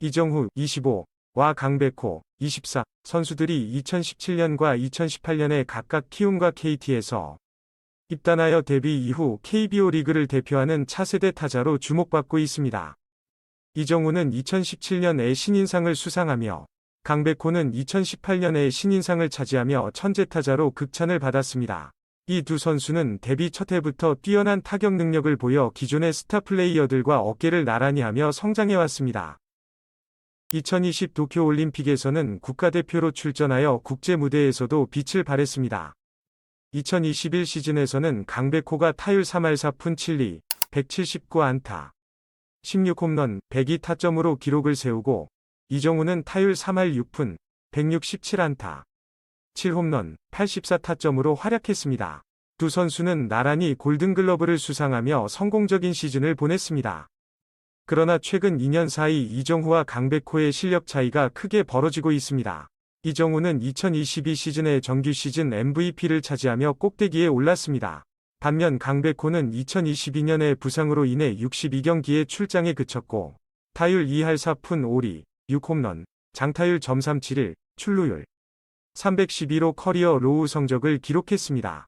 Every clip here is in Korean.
이정후 25와 강백호 24 선수들이 2017년과 2018년에 각각 키움과 KT에서 입단하여 데뷔 이후 KBO 리그를 대표하는 차세대 타자로 주목받고 있습니다. 이정우는 2017년에 신인상을 수상하며 강백호는 2018년에 신인상을 차지하며 천재 타자로 극찬을 받았습니다. 이 두 선수는 데뷔 첫 해부터 뛰어난 타격 능력을 보여 기존의 스타 플레이어들과 어깨를 나란히 하며 성장해왔습니다. 2020 도쿄올림픽에서는 국가대표로 출전하여 국제 무대에서도 빛을 발했습니다. 2021 시즌에서는 강백호가 타율 3할 4푼 7리, 179안타, 16홈런, 102타점으로 기록을 세우고 이정우는 타율 3할 6푼, 167안타, 7홈런, 84타점으로 활약했습니다. 두 선수는 나란히 골든글러브를 수상하며 성공적인 시즌을 보냈습니다. 그러나 최근 2년 사이 이정후와 강백호의 실력 차이가 크게 벌어지고 있습니다. 이정후는 2022 시즌에 정규 시즌 MVP를 차지하며 꼭대기에 올랐습니다. 반면 강백호는 2022년에 부상으로 인해 62경기에 출장에 그쳤고 타율 2할 4푼 5리, 6홈런, 장타율 .371, 출루율 312로 커리어 로우 성적을 기록했습니다.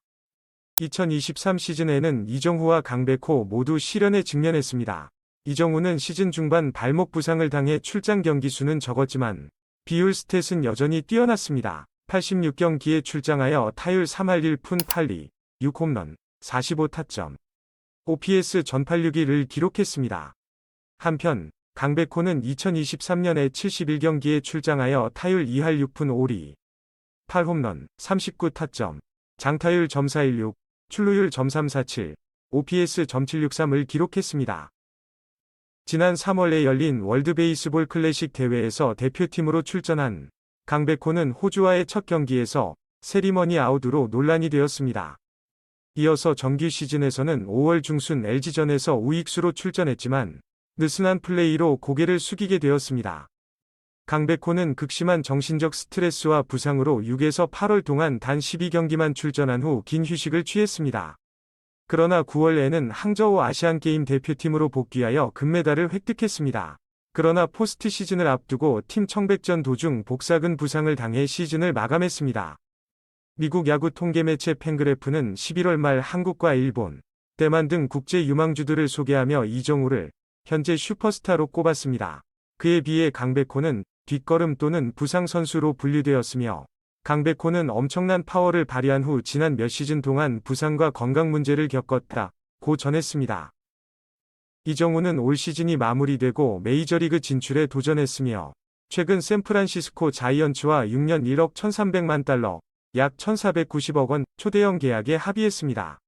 2023 시즌에는 이정후와 강백호 모두 실현에 직면했습니다. 이정후는 시즌 중반 발목 부상을 당해 출장 경기 수는 적었지만 비율 스탯은 여전히 뛰어났습니다. 86경기에 출장하여 타율 3할 1푼 8리, 6홈런, 45타점, OPS 전팔6위를 기록했습니다. 한편 강백호는 2023년에 71경기에 출장하여 타율 2할 6푼 5리, 8홈런, 39타점, 장타율 .416, 출루율 .347, OPS .763을 기록했습니다. 지난 3월에 열린 월드베이스볼 클래식 대회에서 대표팀으로 출전한 강백호는 호주와의 첫 경기에서 세리머니 아웃으로 논란이 되었습니다. 이어서 정규 시즌에서는 5월 중순 LG전에서 우익수로 출전했지만 느슨한 플레이로 고개를 숙이게 되었습니다. 강백호는 극심한 정신적 스트레스와 부상으로 6에서 8월 동안 단 12경기만 출전한 후 긴 휴식을 취했습니다. 그러나 9월에는 항저우 아시안게임 대표팀으로 복귀하여 금메달을 획득했습니다. 그러나 포스트 시즌을 앞두고 팀 청백전 도중 복사근 부상을 당해 시즌을 마감했습니다. 미국 야구 통계 매체 팬그래프는 11월 말 한국과 일본, 대만 등 국제 유망주들을 소개하며 이정우를 현재 슈퍼스타로 꼽았습니다. 그에 비해 강백호는 뒷걸음 또는 부상 선수로 분류되었으며 강백호는 엄청난 파워를 발휘한 후 지난 몇 시즌 동안 부상과 건강 문제를 겪었다. 고 전했습니다. 이정우는 올 시즌이 마무리되고 메이저리그 진출에 도전했으며 최근 샌프란시스코 자이언츠와 6년 1억 1300만 달러, 약 1490억 원 초대형 계약에 합의했습니다.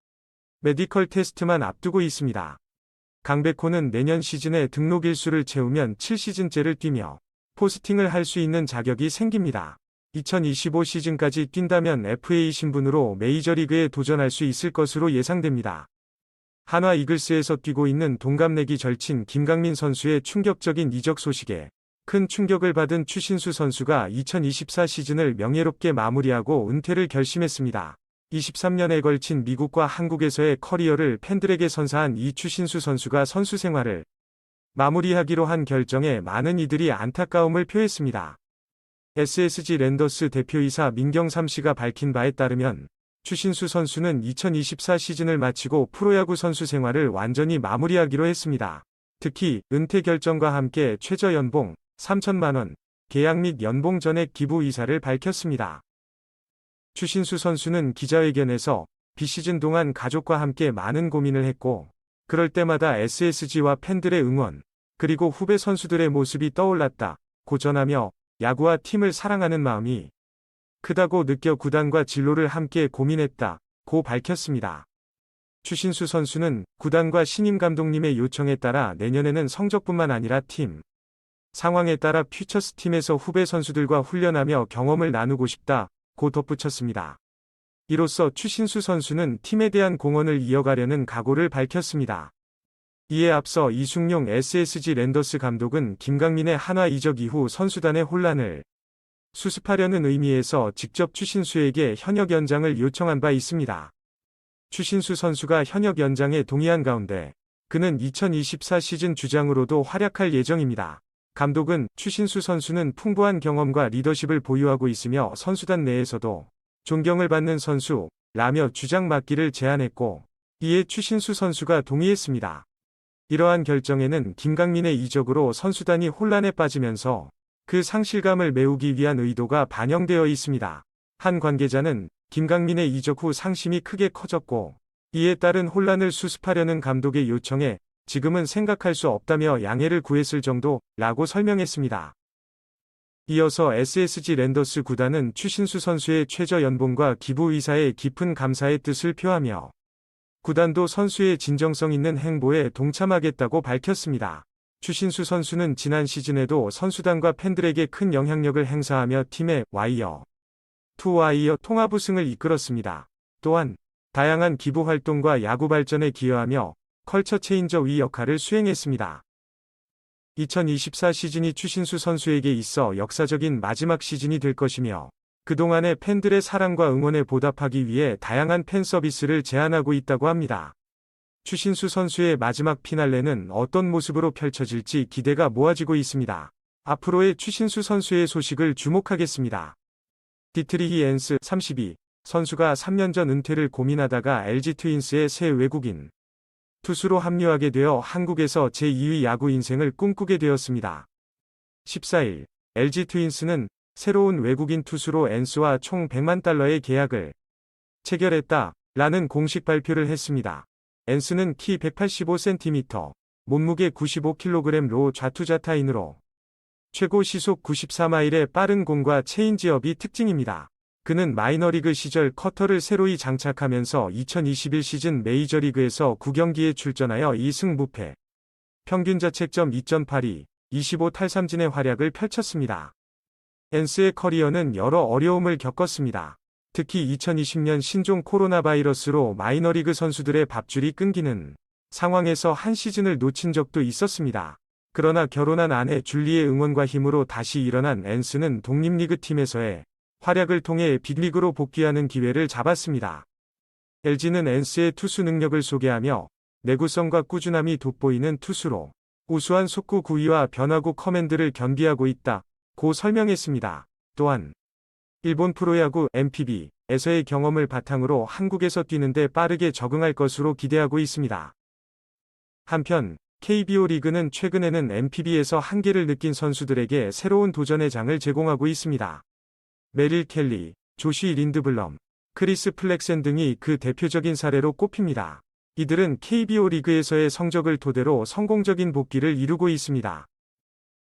메디컬 테스트만 앞두고 있습니다. 강백호는 내년 시즌에 등록 일수를 채우면 7시즌째를 뛰며 포스팅을 할 수 있는 자격이 생깁니다. 2025 시즌까지 뛴다면 FA 신분으로 메이저리그에 도전할 수 있을 것으로 예상됩니다. 한화 이글스에서 뛰고 있는 동갑내기 절친 김강민 선수의 충격적인 이적 소식에 큰 충격을 받은 추신수 선수가 2024 시즌을 명예롭게 마무리하고 은퇴를 결심했습니다. 23년에 걸친 미국과 한국에서의 커리어를 팬들에게 선사한 이 추신수 선수가 선수 생활을 마무리하기로 한 결정에 많은 이들이 안타까움을 표했습니다. SSG 랜더스 대표이사 민경삼 씨가 밝힌 바에 따르면 추신수 선수는 2024 시즌을 마치고 프로야구 선수 생활을 완전히 마무리하기로 했습니다. 특히 은퇴 결정과 함께 최저 연봉 3천만 원, 계약 및 연봉 전액 기부 이사를 밝혔습니다. 추신수 선수는 기자회견에서 비시즌 동안 가족과 함께 많은 고민을 했고 그럴 때마다 SSG와 팬들의 응원, 그리고 후배 선수들의 모습이 떠올랐다. 고 전하며 야구와 팀을 사랑하는 마음이 크다고 느껴 구단과 진로를 함께 고민했다. 고 밝혔습니다. 추신수 선수는 구단과 신임 감독님의 요청에 따라 내년에는 성적뿐만 아니라 팀 상황에 따라 퓨처스 팀에서 후배 선수들과 훈련하며 경험을 나누고 싶다. 고 덧붙였습니다. 이로써 추신수 선수는 팀에 대한 공헌을 이어가려는 각오를 밝혔습니다. 이에 앞서 이승용 SSG 랜더스 감독은 김강민의 한화 이적 이후 선수단의 혼란을 수습하려는 의미에서 직접 추신수에게 현역 연장을 요청한 바 있습니다. 추신수 선수가 현역 연장에 동의한 가운데 그는 2024 시즌 주장으로도 활약할 예정입니다. 감독은 추신수 선수는 풍부한 경험과 리더십을 보유하고 있으며 선수단 내에서도 존경을 받는 선수, 라며 주장 맡기를 제안했고, 이에 추신수 선수가 동의했습니다. 이러한 결정에는 김강민의 이적으로 선수단이 혼란에 빠지면서 그 상실감을 메우기 위한 의도가 반영되어 있습니다. 한 관계자는 김강민의 이적 후 상심이 크게 커졌고 이에 따른 혼란을 수습하려는 감독의 요청에 지금은 생각할 수 없다며 양해를 구했을 정도라고 설명했습니다. 이어서 SSG 랜더스 구단은 추신수 선수의 최저 연봉과 기부 의사에 깊은 감사의 뜻을 표하며 구단도 선수의 진정성 있는 행보에 동참하겠다고 밝혔습니다. 추신수 선수는 지난 시즌에도 선수단과 팬들에게 큰 영향력을 행사하며 팀의 와이어 투와이어 통합 우승을 이끌었습니다. 또한 다양한 기부 활동과 야구 발전에 기여하며 컬처 체인저 위 역할을 수행했습니다. 2024 시즌이 추신수 선수에게 있어 역사적인 마지막 시즌이 될 것이며 그동안의 팬들의 사랑과 응원에 보답하기 위해 다양한 팬 서비스를 제안하고 있다고 합니다. 추신수 선수의 마지막 피날레는 어떤 모습으로 펼쳐질지 기대가 모아지고 있습니다. 앞으로의 추신수 선수의 소식을 주목하겠습니다. 디트리히 엔스 32 선수가 3년 전 은퇴를 고민하다가 LG 트윈스의 새 외국인 투수로 합류하게 되어 한국에서 제2위 야구 인생을 꿈꾸게 되었습니다. 14일 LG 트윈스는 새로운 외국인 투수로 엔스와 총 100만 달러의 계약을 체결했다 라는 공식 발표를 했습니다. 엔스는 키 185cm, 몸무게 95kg로 좌투자타인으로 최고 시속 94마일의 빠른 공과 체인지업이 특징입니다. 그는 마이너리그 시절 커터를 새로이 장착하면서 2021 시즌 메이저리그에서 9경기에 출전하여 2승 무패, 평균 자책점 2.82, 25 탈삼진의 활약을 펼쳤습니다. 엔스의 커리어는 여러 어려움을 겪었습니다. 특히 2020년 신종 코로나 바이러스로 마이너리그 선수들의 밥줄이 끊기는 상황에서 한 시즌을 놓친 적도 있었습니다. 그러나 결혼한 아내 줄리의 응원과 힘으로 다시 일어난 엔스는 독립리그 팀에서의 활약을 통해 빅리그로 복귀하는 기회를 잡았습니다. LG는 엔스의 투수 능력을 소개하며 내구성과 꾸준함이 돋보이는 투수로 우수한 속구 구위와 변화구 커맨드를 겸비하고 있다. 고 설명했습니다. 또한 일본 프로야구 MPB에서의 경험을 바탕으로 한국에서 뛰는데 빠르게 적응할 것으로 기대하고 있습니다. 한편 KBO 리그는 최근에는 MPB에서 한계를 느낀 선수들에게 새로운 도전의 장을 제공하고 있습니다. 메릴 켈리, 조시 린드블럼, 크리스 플렉센 등이 그 대표적인 사례로 꼽힙니다. 이들은 KBO 리그에서의 성적을 토대로 성공적인 복귀를 이루고 있습니다.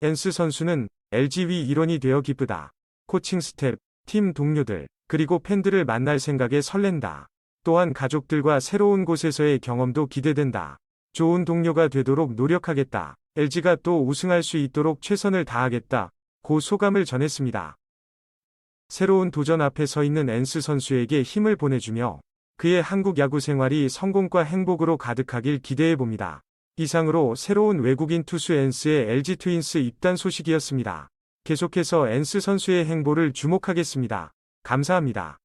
엔스 선수는 LG위 일원이 되어 기쁘다. 코칭 스텝, 팀 동료들, 그리고 팬들을 만날 생각에 설렌다. 또한 가족들과 새로운 곳에서의 경험도 기대된다. 좋은 동료가 되도록 노력하겠다. LG가 또 우승할 수 있도록 최선을 다하겠다. 고 소감을 전했습니다. 새로운 도전 앞에 서 있는 엔스 선수에게 힘을 보내주며 그의 한국 야구 생활이 성공과 행복으로 가득하길 기대해 봅니다. 이상으로 새로운 외국인 투수 엔스의 LG 트윈스 입단 소식이었습니다. 계속해서 엔스 선수의 행보를 주목하겠습니다. 감사합니다.